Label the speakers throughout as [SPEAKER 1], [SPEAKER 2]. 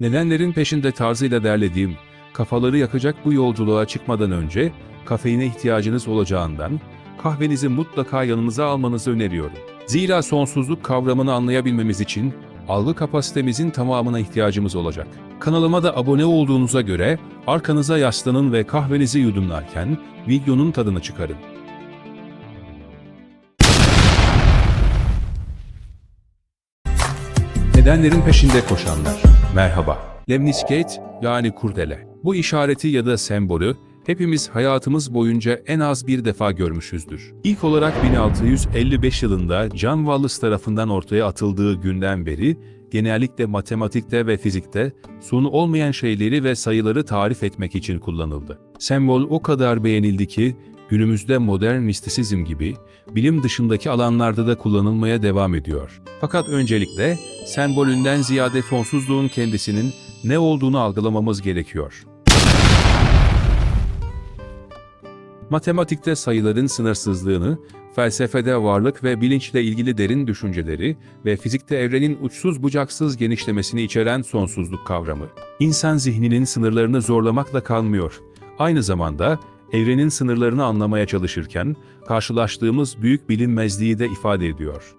[SPEAKER 1] Nedenlerin peşinde tarzıyla derlediğim, kafaları yakacak bu yolculuğa çıkmadan önce kafeine ihtiyacınız olacağından kahvenizi mutlaka yanınıza almanızı öneriyorum. Zira sonsuzluk kavramını anlayabilmemiz için algı kapasitemizin tamamına ihtiyacımız olacak. Kanalıma da abone olduğunuza göre arkanıza yaslanın ve kahvenizi yudumlarken videonun tadını çıkarın. Nedenlerin peşinde koşanlar. Merhaba. Lemniscate yani kurdele. Bu işareti ya da sembolü hepimiz hayatımız boyunca en az bir defa görmüşüzdür. İlk olarak 1655 yılında John Wallace tarafından ortaya atıldığı günden beri genellikle matematikte ve fizikte sonu olmayan şeyleri ve sayıları tarif etmek için kullanıldı. Sembol o kadar beğenildi ki günümüzde modern mistisizm gibi bilim dışındaki alanlarda da kullanılmaya devam ediyor. Fakat öncelikle sembolünden ziyade sonsuzluğun kendisinin ne olduğunu algılamamız gerekiyor. Matematikte sayıların sınırsızlığını, felsefede varlık ve bilinçle ilgili derin düşünceleri ve fizikte evrenin uçsuz bucaksız genişlemesini içeren sonsuzluk kavramı. İnsan zihninin sınırlarını zorlamakla kalmıyor. Aynı zamanda evrenin sınırlarını anlamaya çalışırken karşılaştığımız büyük bilinmezliği de ifade ediyor.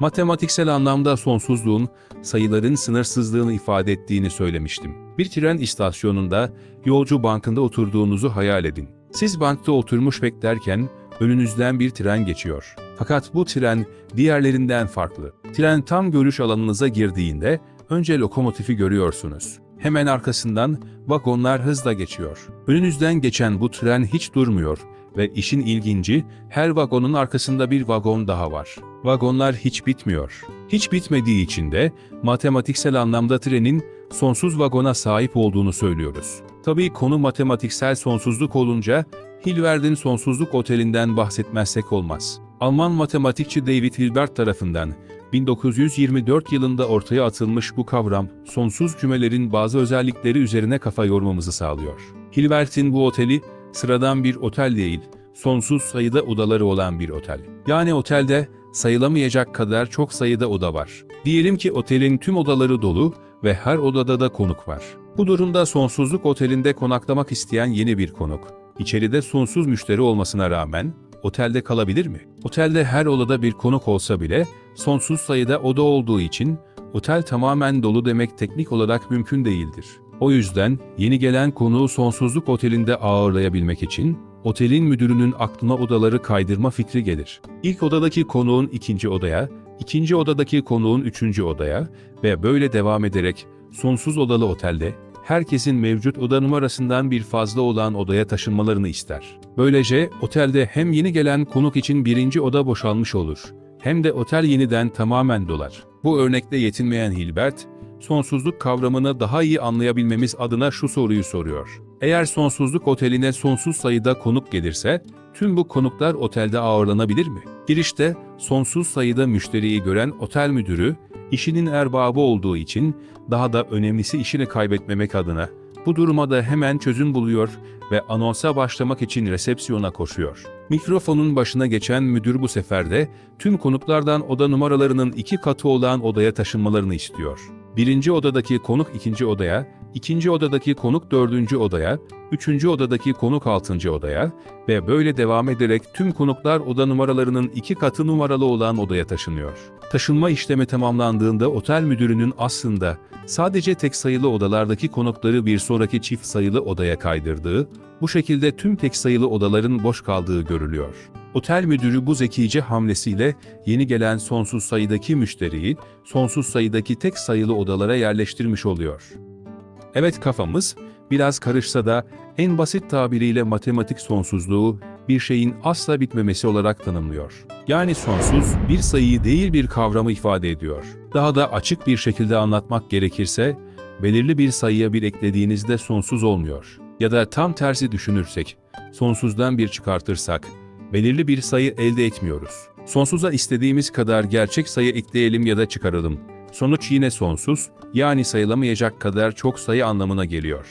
[SPEAKER 1] Matematiksel anlamda sonsuzluğun sayıların sınırsızlığını ifade ettiğini söylemiştim. Bir tren istasyonunda yolcu bankında oturduğunuzu hayal edin. Siz bankta oturmuş beklerken önünüzden bir tren geçiyor. Fakat bu tren diğerlerinden farklı. Tren tam görüş alanınıza girdiğinde önce lokomotifi görüyorsunuz. Hemen arkasından vagonlar hızla geçiyor. Önünüzden geçen bu tren hiç durmuyor ve işin ilginci her vagonun arkasında bir vagon daha var. Vagonlar hiç bitmiyor. Hiç bitmediği için de matematiksel anlamda trenin sonsuz vagona sahip olduğunu söylüyoruz. Tabii konu matematiksel sonsuzluk olunca Hilbert'in sonsuzluk otelinden bahsetmezsek olmaz. Alman matematikçi David Hilbert tarafından 1924 yılında ortaya atılmış bu kavram, sonsuz cümlelerin bazı özellikleri üzerine kafa yormamızı sağlıyor. Hilbert'in bu oteli sıradan bir otel değil, sonsuz sayıda odaları olan bir otel. Yani otelde sayılamayacak kadar çok sayıda oda var. Diyelim ki otelin tüm odaları dolu ve her odada da konuk var. Bu durumda sonsuzluk otelinde konaklamak isteyen yeni bir konuk, içeride sonsuz müşteri olmasına rağmen otelde kalabilir mi? Otelde her odada bir konuk olsa bile sonsuz sayıda oda olduğu için otel tamamen dolu demek teknik olarak mümkün değildir. O yüzden yeni gelen konuğu sonsuzluk otelinde ağırlayabilmek için otelin müdürünün aklına odaları kaydırma fikri gelir. İlk odadaki konuğun ikinci odaya, ikinci odadaki konuğun üçüncü odaya ve böyle devam ederek sonsuz odalı otelde herkesin mevcut oda numarasından bir fazla olan odaya taşınmalarını ister. Böylece otelde hem yeni gelen konuk için birinci oda boşalmış olur hem de otel yeniden tamamen dolar. Bu örnekte yetinmeyen Hilbert, sonsuzluk kavramını daha iyi anlayabilmemiz adına şu soruyu soruyor. Eğer sonsuzluk oteline sonsuz sayıda konuk gelirse, tüm bu konuklar otelde ağırlanabilir mi? Girişte sonsuz sayıda müşteriyi gören otel müdürü, işinin erbabı olduğu için daha da önemlisi işini kaybetmemek adına bu duruma da hemen çözüm buluyor ve anonsa başlamak için resepsiyona koşuyor. Mikrofonun başına geçen müdür bu sefer de tüm konuklardan oda numaralarının iki katı olan odaya taşınmalarını istiyor. Birinci odadaki konuk ikinci odaya, ikinci odadaki konuk dördüncü odaya, üçüncü odadaki konuk altıncı odaya ve böyle devam ederek tüm konuklar oda numaralarının iki katı numaralı olan odaya taşınıyor. Taşınma işlemi tamamlandığında otel müdürünün aslında sadece tek sayılı odalardaki konukları bir sonraki çift sayılı odaya kaydırdığı, bu şekilde tüm tek sayılı odaların boş kaldığı görülüyor. Otel müdürü bu zekice hamlesiyle yeni gelen sonsuz sayıdaki müşteriyi sonsuz sayıdaki tek sayılı odalara yerleştirmiş oluyor. Evet kafamız biraz karışsa da en basit tabiriyle matematik sonsuzluğu bir şeyin asla bitmemesi olarak tanımlıyor. Yani sonsuz bir sayıyı değil bir kavramı ifade ediyor. Daha da açık bir şekilde anlatmak gerekirse belirli bir sayıya bir eklediğinizde sonsuz olmuyor. Ya da tam tersi düşünürsek, sonsuzdan bir çıkartırsak belirli bir sayı elde etmiyoruz. Sonsuza istediğimiz kadar gerçek sayı ekleyelim ya da çıkaralım. Sonuç yine sonsuz, yani sayılamayacak kadar çok sayı anlamına geliyor.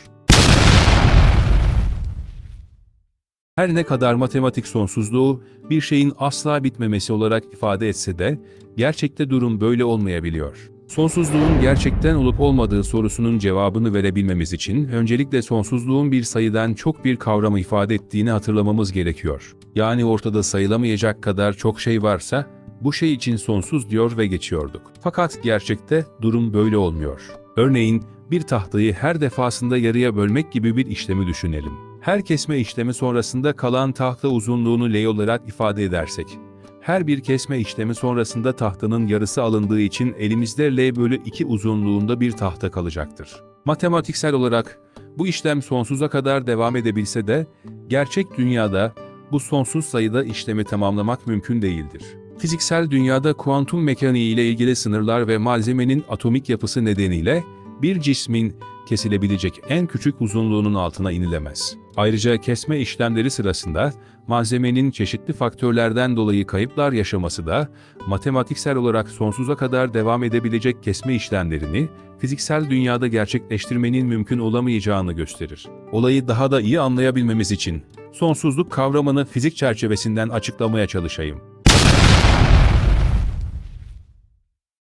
[SPEAKER 1] Her ne kadar matematik sonsuzluğu bir şeyin asla bitmemesi olarak ifade etse de gerçekte durum böyle olmayabiliyor. Sonsuzluğun gerçekten olup olmadığı sorusunun cevabını verebilmemiz için öncelikle sonsuzluğun bir sayıdan çok bir kavramı ifade ettiğini hatırlamamız gerekiyor. Yani ortada sayılamayacak kadar çok şey varsa bu şey için sonsuz diyor ve geçiyorduk. Fakat gerçekte durum böyle olmuyor. Örneğin bir tahtayı her defasında yarıya bölmek gibi bir işlemi düşünelim. Her kesme işlemi sonrasında kalan tahta uzunluğunu L olarak ifade edersek, her bir kesme işlemi sonrasında tahtanın yarısı alındığı için elimizde L bölü 2 uzunluğunda bir tahta kalacaktır. Matematiksel olarak bu işlem sonsuza kadar devam edebilse de gerçek dünyada bu sonsuz sayıda işlemi tamamlamak mümkün değildir. Fiziksel dünyada kuantum mekaniği ile ilgili sınırlar ve malzemenin atomik yapısı nedeniyle bir cismin kesilebilecek en küçük uzunluğunun altına inilemez. Ayrıca kesme işlemleri sırasında malzemenin çeşitli faktörlerden dolayı kayıplar yaşaması da matematiksel olarak sonsuza kadar devam edebilecek kesme işlemlerini fiziksel dünyada gerçekleştirmenin mümkün olamayacağını gösterir. Olayı daha da iyi anlayabilmemiz için sonsuzluk kavramını fizik çerçevesinden açıklamaya çalışayım.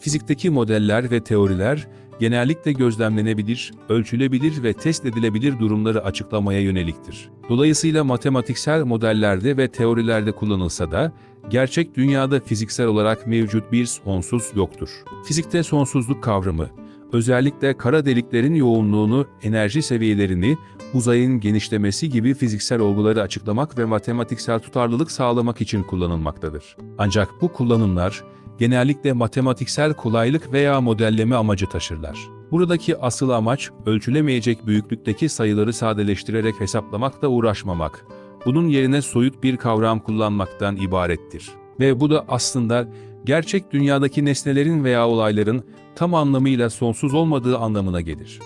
[SPEAKER 1] Fizikteki modeller ve teoriler genellikle gözlemlenebilir, ölçülebilir ve test edilebilir durumları açıklamaya yöneliktir. Dolayısıyla matematiksel modellerde ve teorilerde kullanılsa da gerçek dünyada fiziksel olarak mevcut bir sonsuz yoktur. Fizikte sonsuzluk kavramı özellikle kara deliklerin yoğunluğunu, enerji seviyelerini, uzayın genişlemesi gibi fiziksel olguları açıklamak ve matematiksel tutarlılık sağlamak için kullanılmaktadır. Ancak bu kullanımlar genellikle matematiksel kolaylık veya modelleme amacı taşırlar. Buradaki asıl amaç ölçülemeyecek büyüklükteki sayıları sadeleştirerek hesaplamakla uğraşmamak. Bunun yerine soyut bir kavram kullanmaktan ibarettir. Ve bu da aslında gerçek dünyadaki nesnelerin veya olayların tam anlamıyla sonsuz olmadığı anlamına gelir.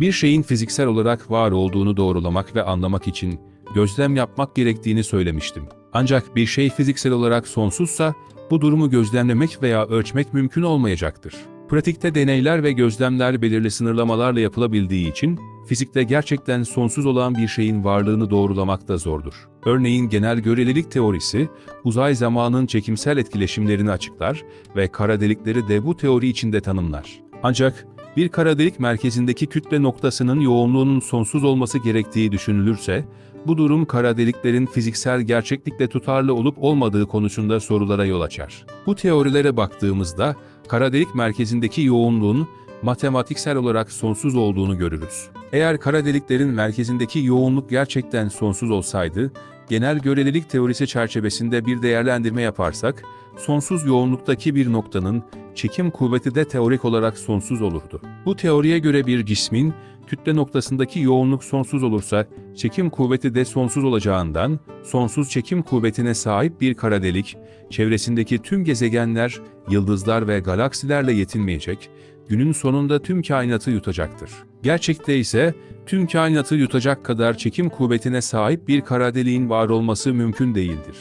[SPEAKER 1] Bir şeyin fiziksel olarak var olduğunu doğrulamak ve anlamak için gözlem yapmak gerektiğini söylemiştim. Ancak bir şey fiziksel olarak sonsuzsa bu durumu gözlemlemek veya ölçmek mümkün olmayacaktır. Pratikte deneyler ve gözlemler belirli sınırlamalarla yapılabildiği için fizikte gerçekten sonsuz olan bir şeyin varlığını doğrulamak da zordur. Örneğin genel görelilik teorisi uzay zamanın çekimsel etkileşimlerini açıklar ve kara delikleri de bu teori içinde tanımlar. Ancak bir kara delik merkezindeki kütle noktasının yoğunluğunun sonsuz olması gerektiği düşünülürse, bu durum kara deliklerin fiziksel gerçeklikle tutarlı olup olmadığı konusunda sorulara yol açar. Bu teorilere baktığımızda, kara delik merkezindeki yoğunluğun matematiksel olarak sonsuz olduğunu görürüz. Eğer kara deliklerin merkezindeki yoğunluk gerçekten sonsuz olsaydı, genel görelilik teorisi çerçevesinde bir değerlendirme yaparsak, sonsuz yoğunluktaki bir noktanın çekim kuvveti de teorik olarak sonsuz olurdu. Bu teoriye göre bir cismin kütle noktasındaki yoğunluk sonsuz olursa çekim kuvveti de sonsuz olacağından sonsuz çekim kuvvetine sahip bir kara delik çevresindeki tüm gezegenler, yıldızlar ve galaksilerle yetinmeyecek, günün sonunda tüm kainatı yutacaktır. Gerçekte ise tüm kainatı yutacak kadar çekim kuvvetine sahip bir kara deliğin var olması mümkün değildir.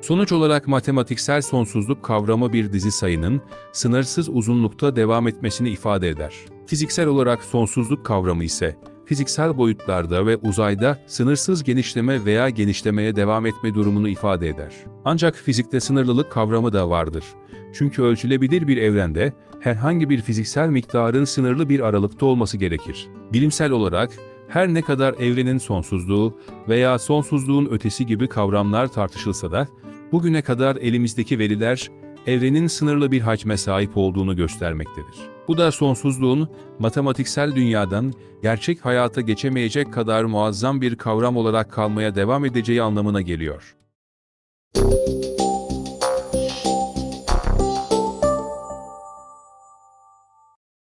[SPEAKER 1] Sonuç olarak matematiksel sonsuzluk kavramı bir dizi sayının sınırsız uzunlukta devam etmesini ifade eder. Fiziksel olarak sonsuzluk kavramı ise fiziksel boyutlarda ve uzayda sınırsız genişleme veya genişlemeye devam etme durumunu ifade eder. Ancak fizikte sınırlılık kavramı da vardır. Çünkü ölçülebilir bir evrende herhangi bir fiziksel miktarın sınırlı bir aralıkta olması gerekir. Bilimsel olarak her ne kadar evrenin sonsuzluğu veya sonsuzluğun ötesi gibi kavramlar tartışılsa da bugüne kadar elimizdeki veriler evrenin sınırlı bir hacme sahip olduğunu göstermektedir. Bu da sonsuzluğun matematiksel dünyadan gerçek hayata geçemeyecek kadar muazzam bir kavram olarak kalmaya devam edeceği anlamına geliyor.